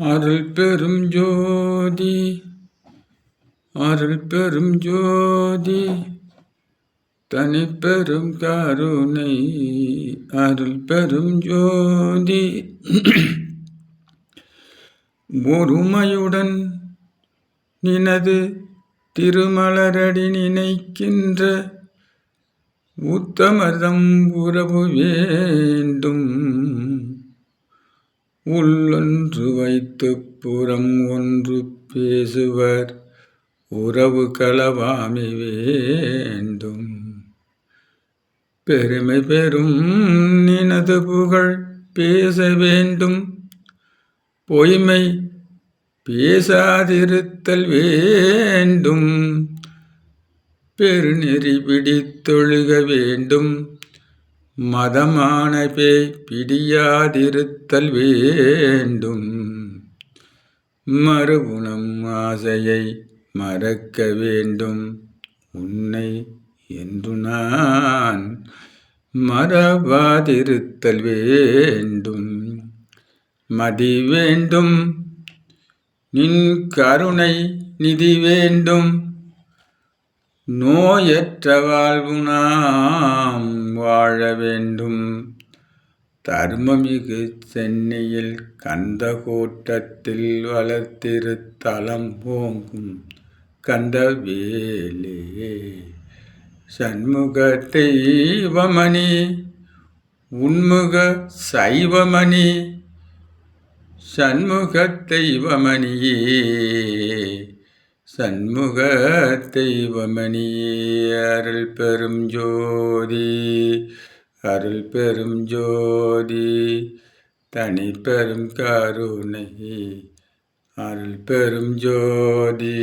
அருள் பெரும் ஜோதி அருள் பெரும் ஜோதி தனிப்பெரும் கருணை அருள் பெரும் ஜோதி. ஒருமையுடன் நினது திருமலரடி நினைக்கின்ற உத்தமதம் உறவு வேண்டும். உள்ளொன்று வைத்து புறம் ஒன்று பேசுவர். உறவு களவாமி வேண்டும். பெருமை பெரும் நினது புகழ் பேச வேண்டும். பொய்மை பேசாதிருத்தல் வேண்டும். பெருநெறி பிடித்தொழுக வேண்டும். மதமான பேய் பிடியாதிருத்தல் வேண்டும். மறுகுணம் ஆசையை மறக்க வேண்டும். உன்னை என்று நான் மறவாதிருத்தல் வேண்டும். மதி வேண்டும். நின் கருணை நிதி வேண்டும். நோயற்ற வாழ்வு நாம் வாழ வேண்டும். தர்மமிகு சென்னையில் கந்தகோட்டத்தில் வளர்த்திருத்தலம் போங்கும் கந்தவேலே. சண்முக தெய்வமணி உண்முக சைவமணி சண்முக தெய்வமணியே. சண்முக தெய்வமணியே அருள் பெரும் ஜோதி அருள் பெரும் ஜோதி தனி பெரும் கருணை அருள் பெரும் ஜோதி.